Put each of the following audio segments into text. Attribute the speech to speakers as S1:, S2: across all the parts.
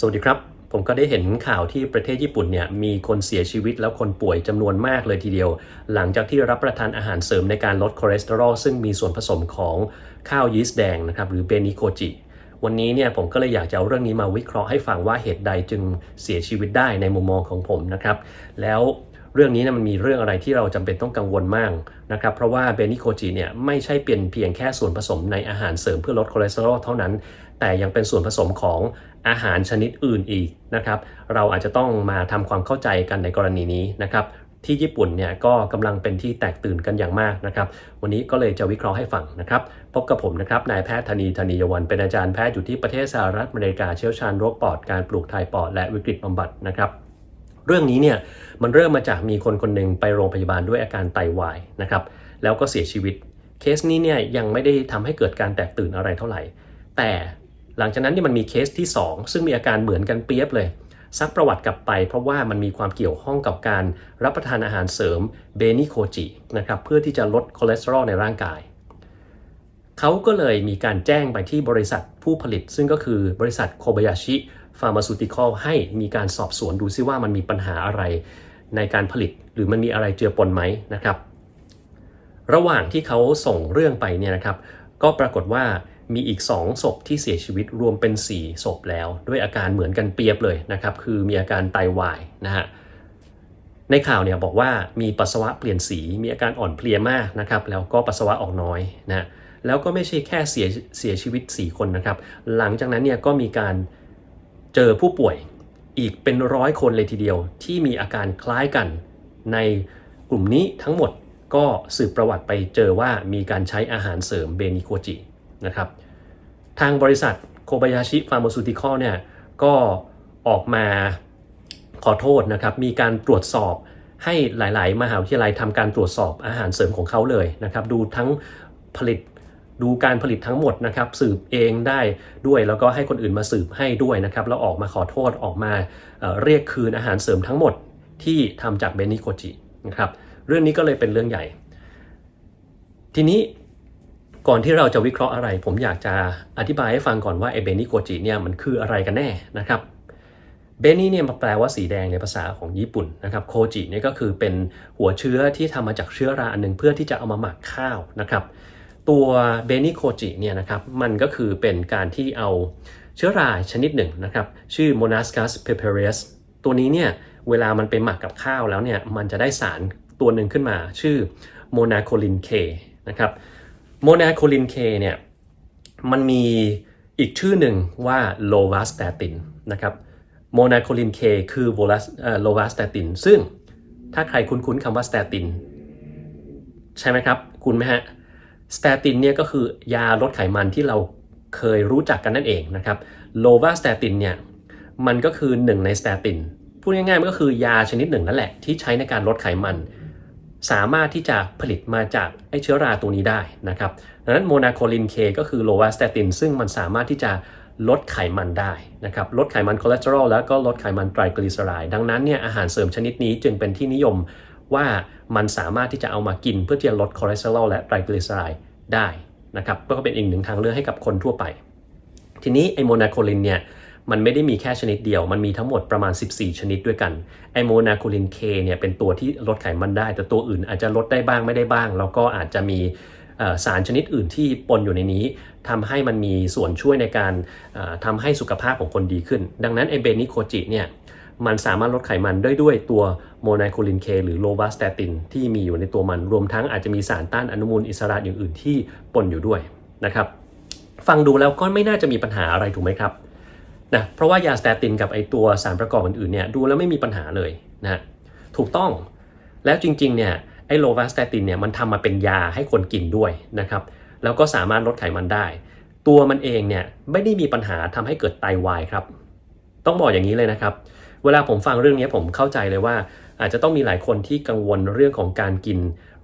S1: สวัสดีครับ ผมก็ได้เห็นข่าวที่ประเทศญี่ปุ่นเนี่ยมีคนเสียชีวิตแล้วคนป่วยจำนวนมากเลยทีเดียว หลังจากที่รับประทานอาหารเสริมในการลดคอเลสเตอรอลซึ่งมีส่วนผสมของข้าวยีสต์แดงนะครับหรือเบนิโคจิวันนี้เนี่ยผมก็เลยอยากจะเอาเรื่องนี้มาวิเคราะห์ให้ฟังว่าเหตุใดจึงเสียชีวิตได้ในมุมมองของผมนะครับแล้วเรื่องนี้นะมันมีเรื่องอะไรที่เราจำเป็นต้องกังวลมากนะครับเพราะว่าเบนิโคจิเนี่ยไม่ใช่เป็นเพียงแค่ส่วนผสมในอาหารเสริมเพื่อลดคอเลสเตอรอลเท่านั้น แต่ยังเป็นส่วนผสมของ อาหารชนิดอื่นอีกนะครับ เราอาจจะต้องมาทำความเข้าใจกันในกรณีนี้นะครับที่ญี่ปุ่นเนี่ยก็กำลังเป็นที่แตกตื่นกันอย่างมากนะครับ วันนี้ก็เลยจะวิเคราะห์ให้ฟังนะครับ พบกับผมนะครับ นายแพทย์ธนีธนียวัน เป็นอาจารย์แพทย์อยู่ที่ประเทศสหรัฐอเมริกาเชี่ยวชาญโรคปอด การปลูกถ่ายปอด และวิกฤตบำบัดนะครับ เรื่องนี้เนี่ยมันเริ่มมาจากมีคนคนหนึ่งไปโรงพยาบาลด้วยอาการไตาวายนะครับ แล้วก็เสียชีวิต เคสนี้เนี่ยยังไม่ได้ทำให้เกิดการแตกตื่นอะไรเท่าไหร่ แต่ หลังจากนั้นเนี่ยมันมีเคสที่ 2 ซึ่งมีอาการเหมือนกันเปียบเลย ซักประวัติกลับไป เพราะว่ามันมีความเกี่ยวข้องกับการรับประทานอาหารเสริมเบนิโคจินะครับเพื่อที่จะลดคอเลสเตอรอลในร่างกาย เขาก็เลยมีการแจ้งไปที่บริษัทผู้ผลิต ซึ่งก็คือบริษัทโคบายาชิฟาร์มาซูติคอลให้มีการสอบสวนดูซิว่ามันมีปัญหาอะไรในการผลิต หรือมันมีอะไรเจือปนไหมนะครับ ระหว่างที่เขาส่งเรื่องไปเนี่ยนะครับ ก็ปรากฏว่า มีอีก 2 ศพที่เสียชีวิตรวมเป็น 4 ศพแล้ว ด้วยอาการเหมือนกันเปรียบเลยนะครับ คือมีอาการไตาวายนะฮะในข่าวเนี่ยบอกว่ามีปัสสาวะเปลี่ยนสีมีอาการอ่อนเพลียมากนะครับ แล้วก็ปัสสาวะออกน้อยนะแล้วก็ไม่ใช่แค่เสียเสียชีวิต 4 คนนะครับ หลังจากนั้นเนี่ยก็มีการเจอผู้ป่วยอีกเป็นร้อยคนเลยทีเดียว ที่มีอาการคล้ายกันในกลุ่มนี้ทั้งหมดก็สืบประวัติไปเจอว่ามีการใช้อาหารเสริมเบนิโคจิ นะครับ ทางบริษัทโคบายาชิฟาร์ม c ูติคอลเนี่ยก็ออกมาขอโทษนะครับ มีการตรวจสอบให้หลาย ๆ มหาวิทยาลัยทำการตรวจสอบอาหารเสริมของเขาเลยนะครับ ดูทั้งผลิตดูการผลิตทั้งหมดนะครับ สืบเองได้ด้วยแล้วก็ให้คนอื่นมาสืบให้ด้วยนะครับแล้วออกมาขอโทษออกมาเเรียกคืนอาหารเสริมทั้งหมดที่ทำจากเบนิโคจินะครับเรื่องนี้ก็เลยเป็นเรื่องใหญ่ ทีนี้ ก่อนที่เราจะวิเคราะห์อะไร ผมอยากจะอธิบายให้ฟังก่อนว่าไอเบนิโกจิเนี่ยมันคืออะไรกันแน่นะครับเบนิเนี่ยมาแปลว่าสีแดงในภาษาของญี่ปุ่นนะครับโคจิเนี่ยก็คือเป็นหัวเชื้อที่ทำมาจากเชื้อราอันหนึ่งเพื่อที่จะเอามาหมักข้าวนะครับ ตัวเบนิโคจิเนี่ยนะครับมันก็คือเป็นการที่เอาเชื้อราชนิดหนึ่งนะครับชื่อ Monascus pepereus ตัวนี้เนี่ยเวลามันไปหมักกับข้าวแล้วเนี่ยมันจะได้สารตัวหนึ่งขึ้นมาชื่อโมนาโคลินเคนะครับ โมนาโคลินเคเนี่ยมันมีอีกชื่อหนึ่งว่าโลวาสตตินนะครับโมนาโคลินเคคือโลวาสตตินซึ่งถ้าใครคุ้นๆคำว่าสตตินใช่ไหมครับ คุณไหมฮะสตตินเนี่ยก็คือยาลดไขมันที่เราเคยรู้จักกันนั่นเองนะครับโลวาสตตินเนี่ยมันก็คือหนึ่งในสตตินพูดง่ายๆมันก็คือยาชนิดหนึ่งนั่นแหละที่ใช้ในการลดไขมัน สามารถที่จะผลิตมาจากไอเชื้อราตัวนี้ได้นะครับดังนั้นโมนาโคลินเคก็คือโลวาสเตตินซึ่งมันสามารถที่จะลดไขมันได้นะครับลดไขมันคอเลสเตอรอลแล้วก็ลดไขมันไตรกลีเซอไรด์ดังนั้นเนี่ยอาหารเสริมชนิดนี้จึงเป็นที่นิยมว่ามันสามารถที่จะเอามากินเพื่อที่จะลดคอเลสเตอรอลและไตรกลีเซอไรด์ได้นะครับก็เป็นอีกหนึ่งทางเลือกให้กับคนทั่วไป ทีนี้ไอโมนาโคลินเนี่ย มันไม่ได้มีแค่ชนิดเดียว มันมีทั้งหมดประมาณ 14 ชนิดด้วยกัน ไอโมนาโคลินเคเนี่ยเป็นตัวที่ลดไขมันได้ แต่ตัวอื่นอาจจะลดได้บ้างไม่ได้บ้าง แล้วก็อาจจะมีสารชนิดอื่นที่ปนอยู่ในนี้ทำให้มันมีส่วนช่วยในการทำให้สุขภาพของคนดีขึ้น ดังนั้นไอเบนิโคจิเนี่ยมันสามารถลดไขมันได้ด้วยตัวโมนาโคลินเคหรือโลวาสเตตินที่มีอยู่ในตัวมัน รวมทั้งอาจจะมีสารต้านอนุมูลอิสระอย่างอื่นที่ปนอยู่ด้วยนะครับ ฟังดูแล้วก็ไม่น่าจะมีปัญหาอะไรถูกไหมครับ นะเพราะว่ายาสเตตินกับไอตัวสารประกอบอื่นๆเนี่ยดูแล้วไม่มีปัญหาเลยนะถูกต้องแล้วจริงๆเนี่ยไอโลวาสเตตินเนี่ยมันทำมาเป็นยาให้คนกินด้วยนะครับแล้วก็สามารถลดไขมันได้ ตัวมันเองเนี่ยไม่ได้มีปัญหาทำให้เกิดไตาวายครับต้องบอกอย่างนี้เลยนะครับ เวลาผมฟังเรื่องนี้ผมเข้าใจเลยว่า อาจจะต้องมีหลายคนที่กังวลเรื่องของการกิน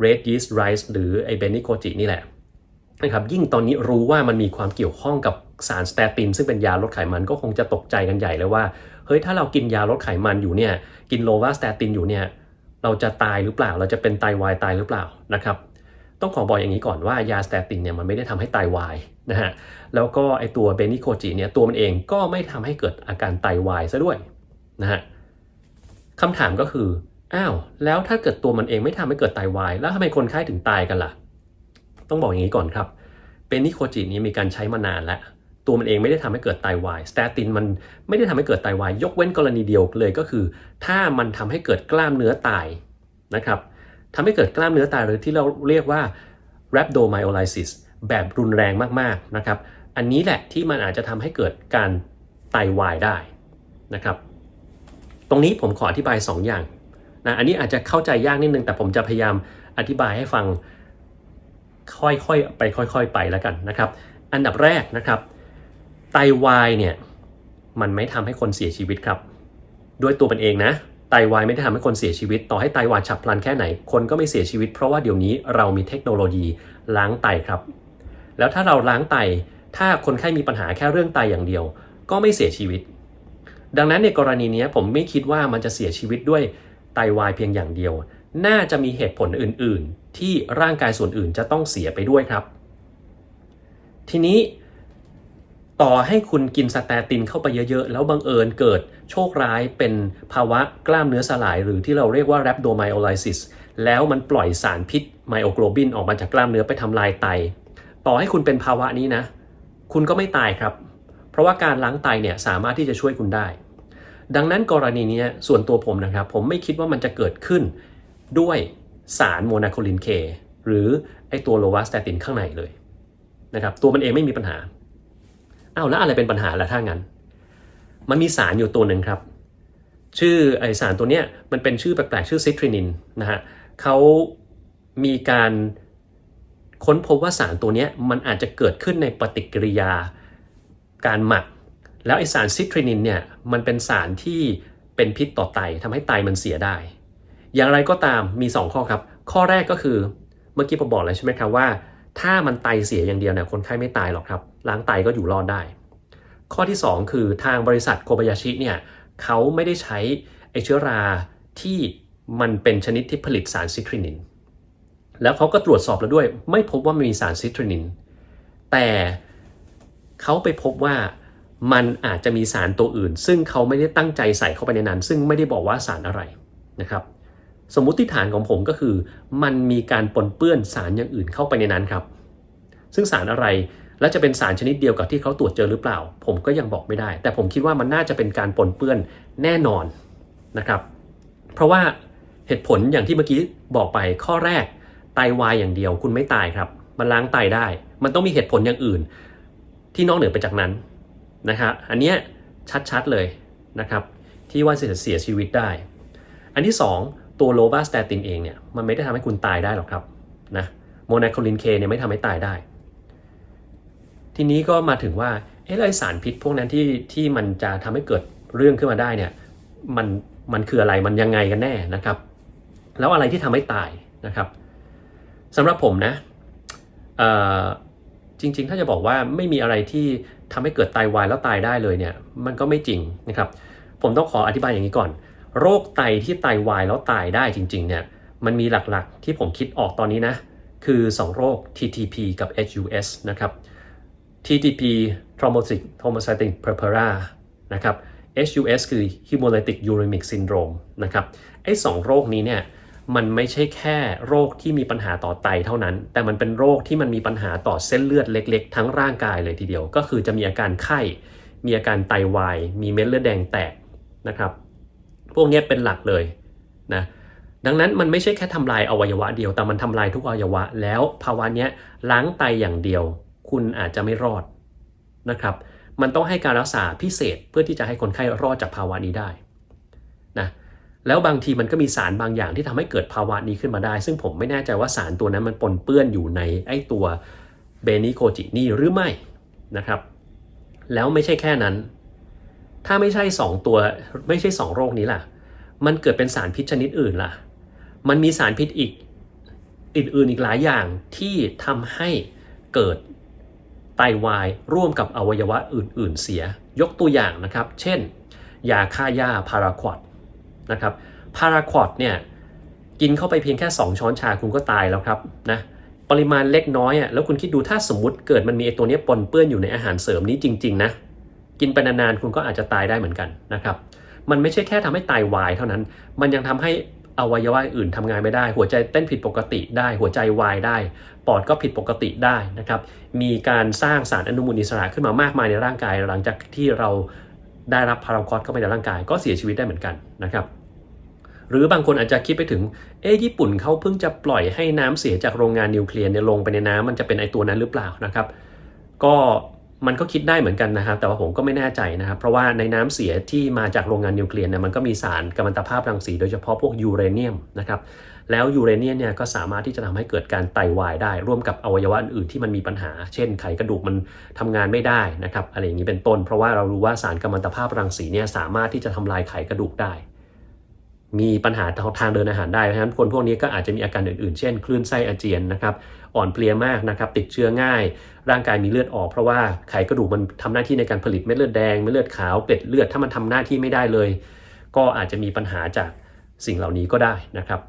S1: red yeast rice หรือไอเบนิโคจินี่แหละนะครับยิ่งตอนนี้รู้ว่ามันมีความเกี่ยวข้องกับ สารสเตตินซึ่งเป็นยาลดไขมันก็คงจะตกใจกันใหญ่เลยว่า เฮ้ย ถ้าเรากินยาลดไขมันอยู่เนี่ย กินโลวาสเตตินอยู่เนี่ย เราจะตายหรือเปล่า เราจะเป็นไตาวายตายหรือเปล่านะครับ ต้องขอบอกอย่างนี้ก่อนว่ายาสเตตินเนี่ยมันไม่ได้ทำให้ไตาวายนะฮะ แล้วก็ไอตัวเบนิโคจิเนี่ยตัวมันเองก็ไม่ทำให้เกิดอาการไตาวายซะด้วยนะฮะคำถามก็คือ อ้าว แล้วถ้าเกิดตัวมันเองไม่ทำให้เกิดไตาวาย แล้วทำไมคนไข้ถึงตายกันล่ะ ต้องบอกอย่างนี้ก่อนครับเบนิโคจินี้มีการใช้มานานแล้ว ตัวมันเองไม่ได้ทำให้เกิดไตาวายสเตตินมันไม่ได้ทำให้เกิดไตาวาย ยกเว้นกรณีเดียวเลยก็คือ ถ้ามันทำให้เกิดกล้ามเนื้อตายนะครับทำให้เกิดกล้ามเนื้อตายหรือที่เราเรียกว่า rhabdomyolysis แบบรุนแรงมากๆนะครับ อันนี้แหละที่มันอาจจะทำให้เกิดการไตาวายได้นะครับ ตรงนี้ผมขออธิบาย 2 อย่างนะอันนี้อาจจะเข้าใจยากนิดนึงแต่ผมจะพยายามอธิบายให้ฟังค่อยๆไปค่อย ๆ ไปแล้วกันนะครับ อันดับแรกนะครับ ไตาวายเนี่ยมันไม่ทำให้คนเสียชีวิตครับ ด้วยตัวมันเองนะ ไตวายไม่ได้ทำให้คนเสียชีวิต ต่อให้ไตวายฉับพลันแค่ไหน คนก็ไม่เสียชีวิต เพราะว่าเดี๋ยวนี้เรามีเทคโนโลยีล้างไตครับ แล้วถ้าเราล้างไต ถ้าคนไข้มีปัญหาแค่เรื่องไตอย่างเดียว ก็ไม่เสียชีวิต ดังนั้นในกรณีนี้ผมไม่คิดว่ามันจะเสียชีวิตด้วยไตวายเพียงอย่างเดียว น่าจะมีเหตุผลอื่น ๆ ที่ร่างกายส่วนอื่นจะต้องเสียไปด้วยครับ ทีนี้ ต่อให้คุณกินสแตตินเข้าไปเยอะๆ แล้วบังเอิญเกิดโชคร้ายเป็นภาวะกล้ามเนื้อสลาย หรือที่เราเรียกว่า rhabdomyolysis แล้วมันปล่อยสารพิษไมโอโกลบินออกมาจากกล้ามเนื้อไปทำลายไต ต่อให้คุณเป็นภาวะนี้นะ คุณก็ไม่ตายครับ เพราะว่าการล้างไตเนี่ยสามารถที่จะช่วยคุณได้ ดังนั้นกรณีนี้ส่วนตัวผมนะครับ ผมไม่คิดว่ามันจะเกิดขึ้นด้วยสารโมนาโคลินเคหรือไอตัวโลวาสเตตินข้างในเลยนะครับตัวมันเองไม่มีปัญหา อ้าวแล้วอะไรเป็นปัญหาล่ะถ้างั้น มันมีสารอยู่ตัวหนึ่งครับ ชื่อไอสารตัวเนี้ยมันเป็นชื่อแปลกๆชื่อซิตรินินนะฮะเขามีการค้นพบว่าสารตัวเนี้ยมันอาจจะเกิดขึ้นในปฏิกิริยาการหมัก แล้วไอสารซิตรินินเนี่ยมันเป็นสารที่เป็นพิษต่อไตทำให้ไตมันเสียได้ อย่างไรก็ตามมี 2 ข้อครับ ข้อแรกก็คือเมื่อกี้ผมบอกแล้วใช่ไหมครับว่า ถ้ามันไตเสียอย่างเดียวเนี่ยคนไข้ไม่ตายหรอกครับล้างไตก็อยู่รอดได้ ข้อที่ 2 คือทางบริษัทโคบายาชิเนี่ยเขาไม่ได้ใช้ไอเชื้อราที่มันเป็นชนิดที่ผลิตสารซิตรินิน แล้วเขาก็ตรวจสอบแล้วด้วย ไม่พบว่ามีสารซิตรินิน แต่เขาไปพบว่ามันอาจจะมีสารตัวอื่น ซึ่งเขาไม่ได้ตั้งใจใส่เข้าไปในนั้น ซึ่งไม่ได้บอกว่าสารอะไรนะครับ สมมุติฐานของผมก็คือ มันมีการปนเปื้อนสารอย่างอื่นเข้าไปในนั้นครับ ซึ่งสารอะไรและจะเป็นสารชนิดเดียวกับที่เขาตรวจเจอหรือเปล่า ผมก็ยังบอกไม่ได้ แต่ผมคิดว่ามันน่าจะเป็นการปนเปื้อนแน่นอนนะครับ เพราะว่าเหตุผลอย่างที่เมื่อกี้บอกไปข้อแรกไตาวายอย่างเดียวคุณไม่ตายครับ มันล้างไตได้ มันต้องมีเหตุผลอย่างอื่น ที่นอกเหนือไปจากนั้นนะครับอันเนี้ยชัดๆเลยนะครับ ที่ว่าจะเสียชีวิตได้ อันที่ 2 ตัวโลวาสเตตินเองเนี่ยมันไม่ได้ทำให้คุณตายได้หรอกครับนะโมนาโคลินเคเนี่ยไม่ทำให้ตายได้ ทีนี้ก็มาถึงว่าเอ๊ะแล้ไอสารพิษพวกนั้นที่ที่มันจะทำให้เกิดเรื่องขึ้นมาได้เนี่ยมันมันคืออะไรมันยังไงกันแน่นะครับ แล้วอะไรที่ทำให้ตายนะครับสำหรับผมนะจริง ๆ ถ้าจะบอกว่าไม่มีอะไรที่ทำให้เกิดไตาวายแล้วตายได้เลยเนี่ย มันก็ไม่จริงนะครับ ผมต้องขออธิบายอย่างนี้ก่อน โรคไตที่ไตาวายแล้วตายได้จริงๆเนี่ยมันมีหลักๆที่ผมคิดออกตอนนี้นะ คือ 2 โรค TTP กับ HUS นะครับ TTP thrombotic thrombocytic purpura นะครับ HUS คือ hemolytic uremic syndrome นะครับ ไอ้สองโรคนี้เนี่ยมันไม่ใช่แค่โรคที่มีปัญหาต่อไตเท่านั้น แต่มันเป็นโรคที่มันมีปัญหาต่อเส้นเลือดเล็กๆ ทั้งร่างกายเลยทีเดียว ก็คือจะมีอาการไข้ มีอาการไตาวาย มีเม็ดเลือดแดงแตกนะครับ พวกนี้เป็นหลักเลยนะดังนั้นมันไม่ใช่แค่ทำลายอวัยวะเดียว แต่มันทำลายทุกอวัยวะ แล้วภาวะเนี้ยล้างไตอย่างเดียว คุณอาจจะไม่รอดนะครับ มันต้องให้การรักษาพิเศษเพื่อที่จะให้คนไข้รอดจากภาวะนี้ได้นะแล้วบางทีมันก็มีสารบางอย่างที่ทำให้เกิดภาวะนี้ขึ้นมาได้ ซึ่งผมไม่แน่ใจว่าสารตัวนั้นมันปนเปื้อนอยู่ในไอตัวเบนิโคจินี่หรือไม่นะครับ แล้วไม่ใช่แค่นั้น ถ้าไม่ใช่ 2 ตัวไม่ใช่ 2 โรคนี้ล่ะ มันเกิดเป็นสารพิษชนิดอื่นล่ะ มันมีสารพิษอีกอื่นๆอีกหลายอย่างที่ทำให้เกิดไตาวายร่วมกับอวัยวะอื่น ๆ เสีย ยกตัวอย่างนะครับ เช่น ยาฆ่าหญ้าพาราควอดนะครับพาราควอดเนี่ยกินเข้าไปเพียงแค่ 2 ช้อนชาคุณก็ตายแล้วครับนะปริมาณเล็กน้อยอะแล้วคุณคิดดูถ้าสมมติเกิดมันมีไอตัวนี้ปนเปื้อนอยู่ในอาหารเสริมนี้จริง ๆ นะ กินไปนานๆคุณก็อาจจะตายได้เหมือนกันนะครับ มันไม่ใช่แค่ทำให้ไตาวายเท่านั้น มันยังทำให้อวัยวะอื่นทำงานไม่ได้ หัวใจเต้นผิดปกติได้ หัวใจวายได้ ปอดก็ผิดปกติได้นะครับ มีการสร้างสารอนุมูลอิสระขึ้นมามากมายในร่างกาย หลังจากที่เราได้รับพาราคอสเข้าไปในร่างกาย ก็เสียชีวิตได้เหมือนกันนะครับ หรือบางคนอาจจะคิดไปถึง เอ๊ญี่ปุ่นเขาเพิ่งจะปล่อยให้น้ำเสียจากโรงงานนิวเคลียร์เนี่ยลงไปในน้ำมันจะเป็นไอตัวนั้นหรือเปล่านะครับ ก็ มันก็คิดได้เหมือนกันนะครับ แต่ว่าผมก็ไม่แน่ใจนะครับ เพราะว่าในน้ำเสียที่มาจากโรงงานนิวเคลียร์เนี่ยมันก็มีสารกัมมันตภาพรังสีโดยเฉพาะพวกยูเรเนียมนะครับแล้วยูเรเนียมเนี่ยก็สามารถที่จะทำให้เกิดการไตวายได้ ร่วมกับอวัยวะอื่นที่มันมีปัญหา เช่น ไขกระดูกมันทำงานไม่ได้นะครับอะไรอย่างนี้เป็นต้น เพราะว่าเรารู้ว่าสารกัมมันตภาพรังสีเนี่ยสามารถที่จะทำลายไขกระดูกได้ มีปัญหาทางเดินอาหารได้ เพราะฉะนั้นคนพวกนี้ก็อาจจะมีอาการอื่น ๆ เช่น คลื่นไส้อาเจียนนะครับ อ่อนเพลียมากนะครับ ติดเชื้อง่าย ร่างกายมีเลือดออก เพราะว่าไขกระดูกมันทำหน้าที่ในการผลิตเม็ดเลือดแดง เม็ดเลือดขาว เกล็ดเลือด ถ้ามันทำหน้าที่ไม่ได้เลย ก็อาจจะมีปัญหาจากสิ่งเหล่านี้ก็ได้นะครับ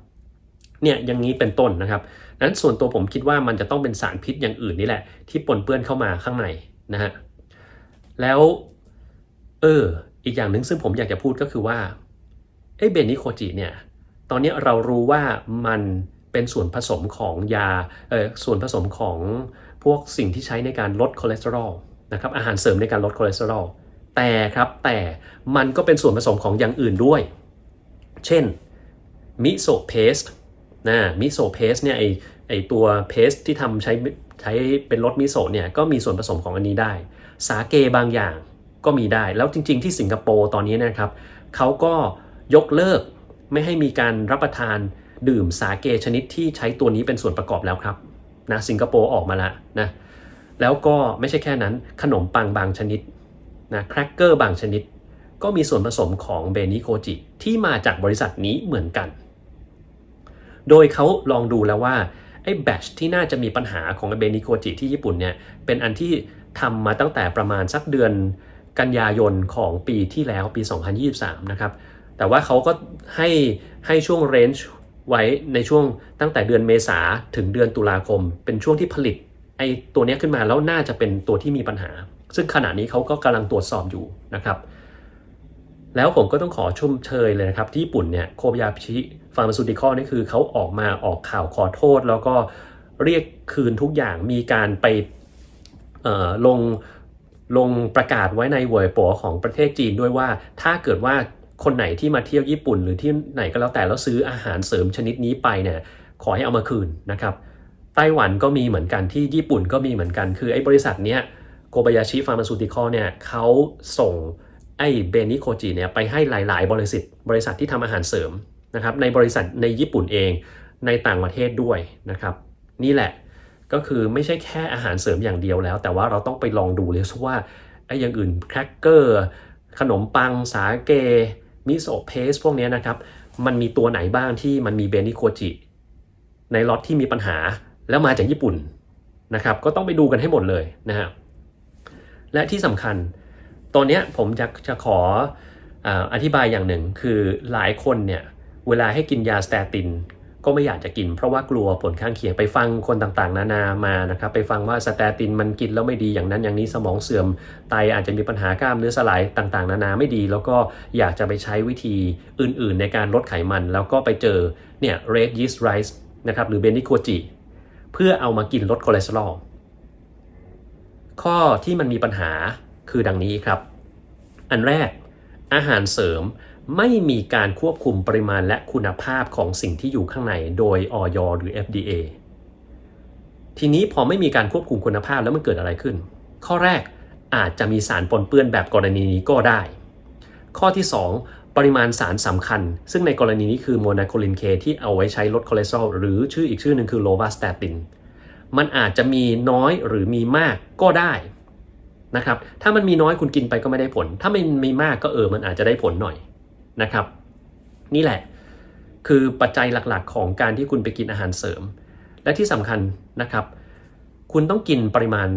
S1: เนี่ยอย่างนี้เป็นต้นนะครับนั้นส่วนตัวผมคิดว่ามันจะต้องเป็นสารพิษอย่างอื่นนี่แหละ ที่ปนเปื้อนเข้ามาข้างในนะฮะ แล้ว เออ อีกอย่างหนึ่งซึ่งผมอยากจะพูดก็คือว่า เอ้เบนิโคจิเนี่ยตอนนี้เรารู้ว่ามันเป็นส่วนผสมของยาเออส่วนผสมของพวกสิ่งที่ใช้ในการลดคอเลสเตอรอลนะครับอาหารเสริมในการลดคอเลสเตอรอลแต่ครับแต่มันก็เป็นส่วนผสมของอย่างอื่นด้วย เช่นมิโซเพสต์นะมิโซเพสต์เนี่ยไอไอตัวเพสที่ทำใช้ใช้เป็นรสมิโซเนี่ยก็มีส่วนผสมของอันนี้ได้ สาเกบางอย่างก็มีได้ แล้วจริง ๆ ที่สิงคโปร์ตอนนี้นะครับเขาก็ ยกเลิก ไม่ให้มีการรับประทานดื่มสาเกชนิดที่ใช้ตัวนี้เป็นส่วนประกอบแล้วครับนะสิงคโปร์ออกมาล้วนะแล้วก็ไม่ใช่แค่นั้นขนมปังบางชนิดนะแครกเกอร์บางชนิด ก็มีส่วนผสมของเบนิโคจิที่มาจากบริษัทนี้เหมือนกัน โดยเขาลองดูแล้วว่าไอ้แบชที่น่าจะมีปัญหาของเบนิโคจิที่ญี่ปุ่นเนี่ยเป็นอันที่ทำมาตั้งแต่ประมาณสักเดือนกันยายนของปีที่แล้วปี 2023 นะครับ แต่ว่าเขาก็ให้ให้ช่วงเรนจ์ไว้ในช่วงตั้งแต่เดือนเมษาถึงเดือนตุลาคม เป็นช่วงที่ผลิตไอตัวนี้ขึ้นมาแล้วน่าจะเป็นตัวที่มีปัญหา ซึ่งขณะนี้เขาก็กำลังตรวจสอบอยู่นะครับ แล้วผมก็ต้องขอชุ่มเชยเลยนะครับ ที่ญี่ปุ่นเนี่ยโคบยาชิฟาร์มาซูติคอลนี่คือเขาออกมาออกข่าวขอโทษ แล้วก็เรียกคืนทุกอย่างมีการไปลงลงประกาศไว้ในเวยโปของประเทศจีนด้วยว่าถ้าเกิดว่า คนไหนที่มาเที่ยวญี่ปุ่น หรือที่ไหนก็แล้วแต่แล้วซื้ออาหารเสริมชนิดนี้ไปเนี่ยขอให้เอามาคืนนะครับไต้หวันก็มีเหมือนกันที่ญี่ปุ่นก็มีเหมือนกัน คือไอ้บริษัทเนี้ยโกบายาชิฟาร์มาซูติคอลเนี่ยเขาส่งไอ้เบนิโคจิเนี่ยไปให้หลาย ๆ บริษัทบริษัทที่ทำอาหารเสริมนะครับในบริษัทในญี่ปุ่นเองในต่างประเทศด้วยนะครับ นี่แหละก็คือไม่ใช่แค่อาหารเสริมอย่างเดียวแล้ว แต่ว่าเราต้องไปลองดูเลยว่าไอ้อย่างอื่นแครกเกอร์ขนมปังสาเก มิโซะเพสพวกนี้นะครับ มันมีตัวไหนบ้างที่มันมีเบนิโคจิ ในล็อตที่มีปัญหาแล้วมาจากญี่ปุ่นนะครับ ก็ต้องไปดูกันให้หมดเลยนะฮะและที่สำคัญตอนนี้ผมจะจะขออธิบายอย่างหนึ่งคือหลายคนเนี่ย เวลาให้กินยาสเตติน ก็ไม่อยากจะกิน เพราะว่ากลัวผลข้างเคียงไปฟังคนต่างๆ นานามานะครับ ไปฟังว่าสเตตินมันกินแล้วไม่ดีอย่างนั้นอย่างนี้สมองเสื่อมไตอาจจะมีปัญหากล้ามเนื้อสลายต่างๆ นานาไม่ดี แล้วก็อยากจะไปใช้วิธีอื่น ๆ ในการลดไขมัน แล้วก็ไปเจอเนี่ย red yeast rice นะครับหรือเบนิโคจิเพื่อเอามากินลดคอเลสเตอรอลข้อที่มันมีปัญหาคือดังนี้ครับ อันแรกอาหารเสริม ไม่มีการควบคุมปริมาณและคุณภาพของสิ่งที่อยู่ข้างในโดยออยหรือ FDA ทีนี้พอไม่มีการควบคุมคุณภาพแล้วมันเกิดอะไรขึ้น ข้อแรกอาจจะมีสารปนเปื้อนแบบกรณีนี้ก็ได้ ข้อที่ 2 ปริมาณสารสำคัญ ซึ่งในกรณีนี้คือโมนาโคลินเคที่เอาไว้ใช้ลดคอเลสเตอรอลหรือชื่ออีกชื่อหนึ่งคือโลวาสเตติน มันอาจจะมีน้อยหรือมีมากก็ได้นะครับ ถ้ามันมีน้อยคุณกินไปก็ไม่ได้ผล ถ้ามันมีมากก็เออ มันอาจจะได้ผลหน่อย นะครับ นี่แหละคือปัจจัยหลักๆ ของการที่คุณไปกินอาหารเสริม และที่สำคัญนะครับ คุณต้องกินปริมาณ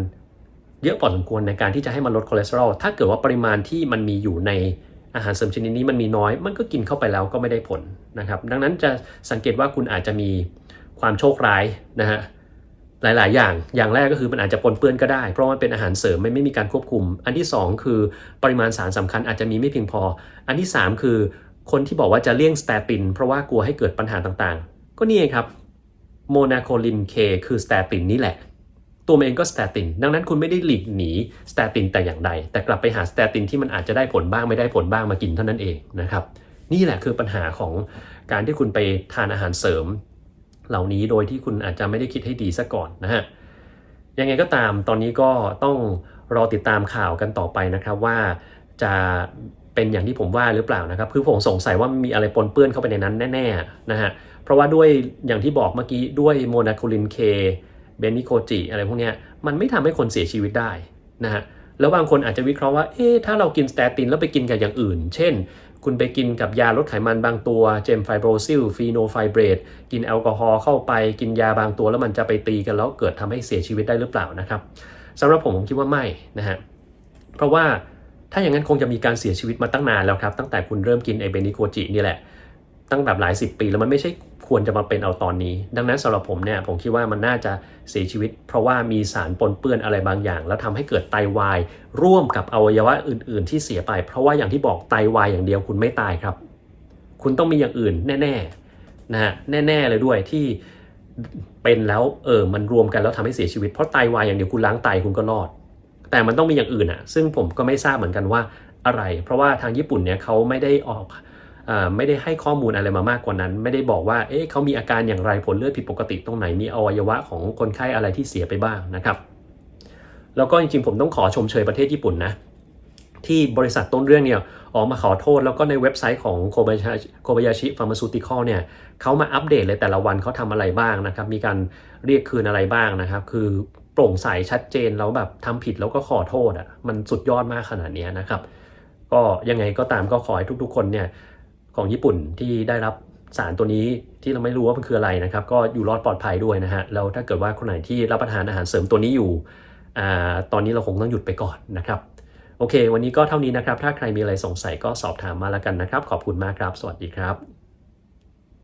S1: เยอะพอสมควรในการที่จะให้มันลดคอเลสเตอรอลถ้าเกิดว่าปริมาณที่มันมีอยู่ในอาหารเสริมชนิดนี้มันมีน้อย มันก็กินเข้าไปแล้วก็ไม่ได้ผลนะครับ ดังนั้นจะสังเกตว่าคุณอาจจะมีความโชคร้ายนะฮะ หลาย ๆ อย่าง อย่างแรกก็คือมันอาจจะปนเปื้อนก็ได้ เพราะมันเป็นอาหารเสริมไม่ไม่มีการควบคุม อันที่ 2 คือปริมาณสารสำคัญอาจจะมีไม่เพียงพอ อันที่ 3 คือ คนที่บอกว่าจะเลี่ยงสเตติน เพราะว่ากลัวให้เกิดปัญหาต่างๆ ก็นี่เองครับโมนาโคลินเคคือสเตตินนี่แหละ ตัวมันเองก็สเตติน ดังนั้นคุณไม่ได้หลีกหนีสเตตินแต่อย่างใด แต่กลับไปหาสเตตินที่มันอาจจะได้ผลบ้างไม่ได้ผลบ้างมากินเท่านั้นเองนะครับนี่แหละคือปัญหาของการที่คุณไปทานอาหารเสริม เหล่านี้โดยที่คุณอาจจะไม่ได้คิดให้ดีซะก่อนนะฮะยังไงก็ตามตอนนี้ก็ต้องรอติดตามข่าวกันต่อไปนะครับว่าจะเป็นอย่างที่ผมว่าหรือเปล่านะครับ คือผมสงสัยว่ามีอะไรปนเปื้อนเข้าไปในนั้นแน่ๆนะฮะเพราะว่าด้วยอย่างที่บอกเมื่อกี้ด้วยโมนาโคลินเคเบนิโคจิอะไรพวกเนี้ยมันไม่ทำให้คนเสียชีวิตได้นะฮะ แล้วบางคนอาจจะวิเคราะห์ว่า เอ๊ะ ถ้าเรากินสเตตินแล้วไปกินกับอย่างอื่น เช่น คุณไปกินกับยาลดไขมันบางตัว เจมไฟโบรซิล ฟีโนไฟเบรดกินแอลกอฮอล์เข้าไป กินยาบางตัวแล้วมันจะไปตีกันแล้วเกิดทำให้เสียชีวิตได้หรือเปล่านะครับสำหรับผมผมคิดว่าไม่นะฮะ เพราะว่าถ้าอย่างนั้นคงจะมีการเสียชีวิตมาตั้งนานแล้วครับ ตั้งแต่คุณเริ่มกินไอเบนิโคจินี่แหละ ตั้งแบบหลายสิบปีแล้วมันไม่ใช่ ควรจะมาเป็นเอาตอนนี้ ดังนั้นสำหรับผมเนี่ยผมคิดว่ามันน่าจะเสียชีวิต เพราะว่ามีสารปนเปื้อนอะไรบางอย่าง แล้วทำให้เกิดไตวาย ร่วมกับอวัยวะอื่น ๆ ที่เสียไป เพราะว่าอย่างที่บอกไตวายอย่างเดียวคุณไม่ตายครับ คุณต้องมีอย่างอื่นแน่ ๆนะฮะแน่ ๆ เลยด้วยที่เป็นแล้วเออมันรวมกันแล้วทำให้เสียชีวิตเพราะไตวายอย่างเดียวคุณล้างไตคุณก็รอด แต่มันต้องมีอย่างอื่นอะซึ่งผมก็ไม่ทราบเหมือนกันว่าอะไร เพราะว่าทางญี่ปุ่นเนี่ยเขาไม่ได้ออก ไม่ได้ให้ข้อมูลอะไรมามากกว่านั้น ไม่ได้บอกว่าเอ๊ะเขามีอาการอย่างไรผลเลือดผิดปกติตรงไหนมีอวัยวะของคนไข้อะไรที่เสียไปบ้างนะครับแล้วก็จริงๆผมต้องขอชมเชยประเทศญี่ปุ่นนะที่บริษัทต้นเรื่องเนี่ยออกมาขอโทษ แล้วก็ในเว็บไซต์ของโคบายาชิโคบายาชิฟาร์มาซูติคอลเนี่ยเขามาอัปเดตเลยแต่ละวันเขาทำอะไรบ้างนะครับ มีการเรียกคืนอะไรบ้างนะครับ คือโปร่งใสชัดเจนแล้วแบบทำผิดแล้วก็ขอโทษอะมันสุดยอดมากขนาดนี้นะครับ ก็ยังไงก็ตามก็ขอให้ทุกๆ คนเนี่ย ของญี่ปุ่นที่ได้รับสารตัวนี้ที่เราไม่รู้ว่ามันคืออะไรนะครับ ก็อยู่รอดปลอดภัยด้วยนะฮะแล้วถ้าเกิดว่าคนไหนที่รับประทานอาหารเสริมตัวนี้อยู่อตอนนี้เราคงต้องหยุดไปก่อนนะครับ โอเค วันนี้ก็เท่านี้นะครับ ถ้าใครมีอะไรสงสัยก็สอบถามมาแล้วกันนะครับ ขอบคุณมากครับ สวัสดีครับ